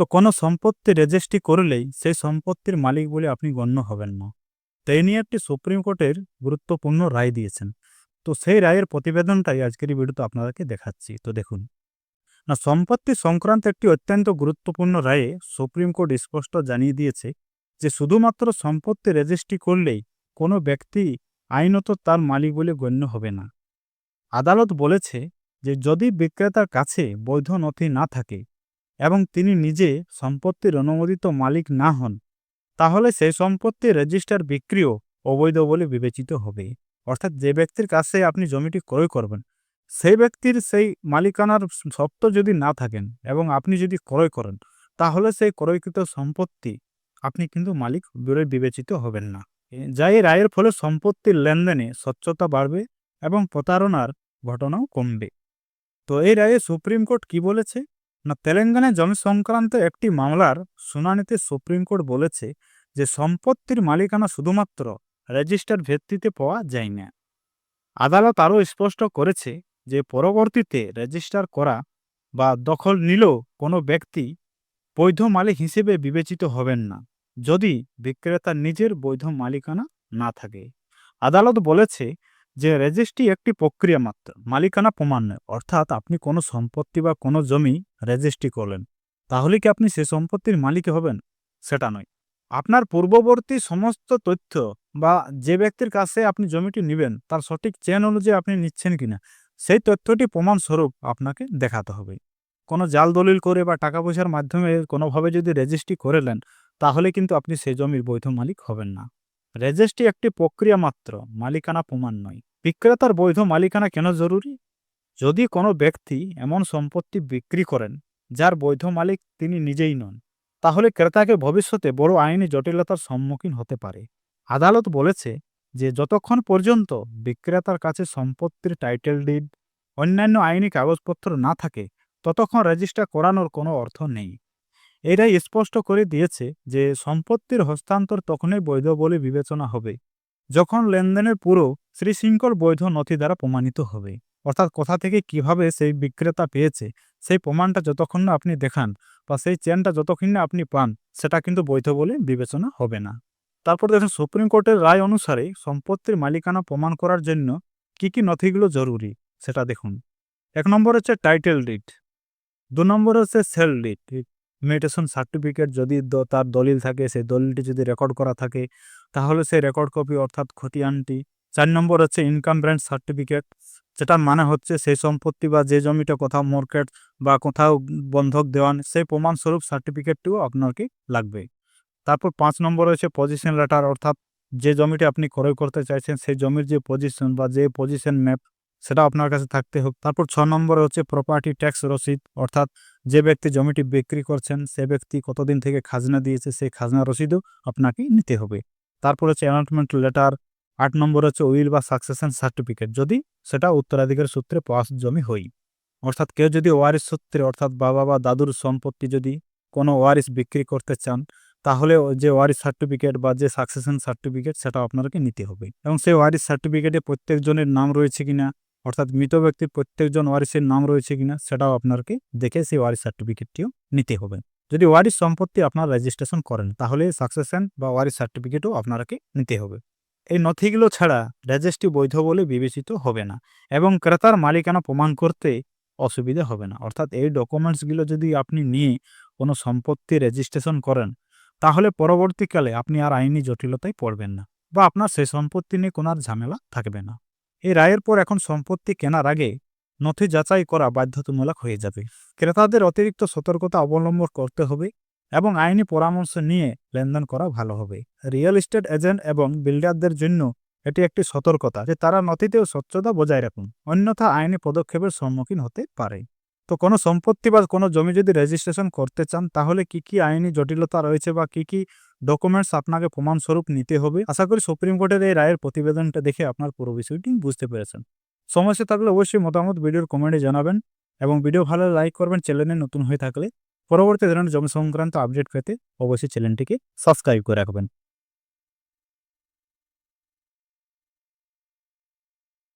তো কোনো সম্পত্তি রেজিস্ট্রি করলেই সেই সম্পত্তির মালিক বলে আপনি গণ্য হবেন না। তো এই নিয়ে একটি সুপ্রিম কোর্টের গুরুত্বপূর্ণ রায় দিয়েছেন। তো সেই রায়ের প্রতিবেদনটাই আজকের ভিডিওতে আপনাদেরকে দেখাচ্ছি। তো দেখুন, না, সম্পত্তি সংক্রান্ত একটি অত্যন্ত গুরুত্বপূর্ণ রায়ে সুপ্রিম কোর্ট স্পষ্ট জানিয়ে দিয়েছে যে শুধুমাত্র সম্পত্তি রেজিস্ট্রি করলেই কোনো ব্যক্তি আইনত তার মালিক বলে গণ্য হবে না। আদালত বলেছে যে যদি বিক্রেতার কাছে বৈধ নথি না থাকে এবং তিনি নিজে সম্পত্তির অনুমোদিত মালিক না হন, তাহলে সেই সম্পত্তি রেজিস্টার বিক্রিও অবৈধ বলে বিবেচিত হবে। অর্থাৎ যে ব্যক্তির কাছে আপনি জমিটি ক্রয় করবেন, সেই ব্যক্তির সেই মালিকানার সত্ত্ব যদি না থাকেন এবং আপনি যদি ক্রয় করেন, তাহলে সেই ক্রয়কৃত সম্পত্তি আপনি কিন্তু মালিক বলে বিবেচিত হবেন না। যা এই রায়ের ফলে সম্পত্তির লেনদেনে স্বচ্ছতা বাড়বে এবং প্রতারণার ঘটনাও কমবে। তো এই রায়ে সুপ্রিম কোর্ট কি বলেছে? না তেলেঙ্গানায় জমি সংক্রান্ত একটি মামলার শুনানিতে সুপ্রিম কোর্ট বলেছে যে সম্পত্তির মালিকানা শুধুমাত্র রেজিস্টার ভিত্তিতে পাওয়া যায় না। আদালত আরও স্পষ্ট করেছে যে পরবর্তীতে রেজিস্টার করা বা দখল নিলেও কোনো ব্যক্তি বৈধ মালিক হিসেবে বিবেচিত হবেন না, যদি বিক্রেতার নিজের বৈধ মালিকানা না থাকে। আদালত বলেছে যে রেজিস্ট্রি একটি প্রক্রিয়া মাত্র, মালিকানা প্রমাণ নয়। অর্থাৎ আপনি কোনো সম্পত্তি বা কোনো জমি রেজিস্ট্রি করলেন, তাহলে কি আপনি সে সম্পত্তির মালিক হবেন? সেটা নয়। আপনার পূর্ববর্তী সমস্ত তথ্য বা যে ব্যক্তির কাছে আপনি জমিটি নেবেন, তার সঠিক চেন অনুযায়ী আপনি নিচ্ছেন কিনা, সেই তথ্যটি প্রমাণস্বরূপ আপনাকে দেখাতে হবে। কোনো জাল দলিল করে বা টাকা পয়সার মাধ্যমে কোনোভাবে যদি রেজিস্ট্রি করে নেন, তাহলে কিন্তু আপনি সেই জমির বৈধ মালিক হবেন না। রেজিস্ট্রি একটি প্রক্রিয়া মাত্র, মালিকানা প্রমাণ নয়। বিক্রেতার বৈধ মালিকানা কেন জরুরি? যদি কোনো ব্যক্তি এমন সম্পত্তি বিক্রি করেন, যার বৈধ মালিক তিনি নিজেই নন, তাহলে ক্রেতাকে ভবিষ্যতে বড় আইনি জটিলতার সম্মুখীন হতে পারে। আদালত বলেছে যে, যতক্ষণ পর্যন্ত বিক্রেতার কাছে সম্পত্তির টাইটেল ডিড, অন্যান্য আইনি কাগজপত্র না থাকে, ততক্ষণ রেজিস্টার করানোর কোনো অর্থ নেই। এটাই স্পষ্ট করে দিয়েছে যে সম্পত্তির হস্তান্তর তখনই বৈধ বলে বিবেচনা হবে, যখন লেনদেনের পুরো শ্রীশৃঙ্খল বৈধ নথি দ্বারা প্রমাণিত হবে। অর্থাৎ কোথা থেকে কীভাবে সেই বিক্রেতা পেয়েছে, সেই প্রমাণটা যতক্ষণ না আপনি দেখান বা সেই চেনটা যতক্ষণ না আপনি পান, সেটা কিন্তু বৈধ বলে বিবেচনা হবে না। তারপর দেখেন, সুপ্রিম কোর্টের রায় অনুসারে সম্পত্তির মালিকানা প্রমাণ করার জন্য কি কি নথিগুলো জরুরি, সেটা দেখুন। এক নম্বর হচ্ছে টাইটেল ডিড দু নম্বর হচ্ছে সেল ডিড মিউটেশন সার্টিফিকেট যদি তার দলিল থাকে, সেই দলিলটি যদি রেকর্ড করা থাকে, তাহলে সেই রেকর্ড কপি অর্থাৎ খতিয়ানটি। চার নম্বর হচ্ছে ইনকাম ব্র্যান্ড সার্টিফিকেট যেটা মানে হচ্ছে সেই সম্পত্তি বা যে জমিটা কোথাও মার্কেট বা কোথাও বন্ধক দেওয়ান, সেই প্রমাণস্বরূপ সার্টিফিকেটটিও আপনাকে লাগবে। তারপর পাঁচ নম্বর হচ্ছে পজিশন লেটার অর্থাৎ যে জমিটি আপনি ক্রয় করতে চাইছেন, সেই জমির যে পজিশন বা যে পজিশন ম্যাপ সেটা আপনার কাছে থাকতে হবে তারপর ছ নম্বরে হচ্ছে প্রপার্টি ট্যাক্স রসিদ, অর্থাৎ যে ব্যক্তি জমিটি বিক্রি করছেন, সে ব্যক্তি কতদিন থেকে খাজনা দিয়েছে সেই খাজনা রসিদও আপনাকে নিতে হবে। তারপর হচ্ছে অ্যানাউন্সমেন্ট লেটার আট নম্বর হচ্ছে উইল বা সাকসেশন সার্টিফিকেট যদি সেটা উত্তরাধিকার সূত্রে পাওয়া জমি হই, অর্থাৎ কেউ যদি ওয়ারিস সূত্রে, অর্থাৎ বাবা বা দাদুর সম্পত্তি যদি কোনো ওয়ারিস বিক্রি করতে চান, তাহলে যে ওয়ারিস সার্টিফিকেট বা যে সাকসেশন সার্টিফিকেট সেটা আপনাকে নিতে হবে। এবং সেই ওয়ারিস সার্টিফিকেটে প্রত্যেকজনের নাম রয়েছে কিনা অর্থাৎ মৃত ব্যক্তির প্রত্যেকজন ওয়ারিসের নাম রয়েছে কিনা সেটাও আপনাকে দেখে সেই ওয়ারিস সার্টিফিকেটটিও নিতে হবে। যদি ওয়ারিস সম্পত্তি আপনার রেজিস্ট্রেশন করেন, তাহলে সাকসেশন বা ওয়ারিস সার্টিফিকেটও আপনাকে নিতে হবে। এই নথিগুলো ছাড়া রেজিস্ট্রি বৈধ বলে বিবেচিত হবে না এবং ক্রেতার মালিকানা প্রমাণ করতে অসুবিধা হবে না। অর্থাৎ এই ডকুমেন্টসগুলো যদি আপনি নিয়ে কোনো সম্পত্তি রেজিস্ট্রেশন করেন, তাহলে পরবর্তীকালে আপনি আর আইনি জটিলতায় পড়বেন না বা আপনার সেই সম্পত্তি নিয়ে কোনো আর ঝামেলা থাকবে না। এই রায়ের পর এখন সম্পত্তি কেনার আগে নথি যাচাই করা বাধ্যতামূলক হয়ে যাবে। ক্রেতাদের অতিরিক্ত সতর্কতা অবলম্বন করতে হবে এবং আইনি পরামর্শ নিয়ে লেনদেন করা ভালো হবে। রিয়েল এস্টেট এজেন্ট এবং বিল্ডারদের জন্য এটি একটি সতর্কতা যে তারা নথিতেও স্বচ্ছতা বজায় রাখুন, অন্যথা আইনি পদক্ষেপের সম্মুখীন হতে পারে। তো কোনো সম্পত্তি বা কোনো জমি যদি রেজিস্ট্রেশন করতে চান, তাহলে কি কি আইনি জটিলতা রয়েছে বা কি কি ডকুমেন্টস আপনাকে প্রমাণস্বরূপ নিতে হবে? আশা করি সুপ্রিম কোর্টের এই রায়ের প্রতিবেদনটা দেখে আপনার পুরো বিষয়টি বুঝতে পেরেছেন। সমস্যা থাকলে অবশ্যই মতামত ভিডিওর কমেন্টে জানাবেন এবং ভিডিও ভালো লাইক করবেন চ্যানেলে নতুন হয়ে থাকলে পরবর্তী ধরনের জমি সংক্রান্ত আপডেট পেতে অবশ্যই চ্যানেলটিকে সাবস্ক্রাইব করে রাখবেন।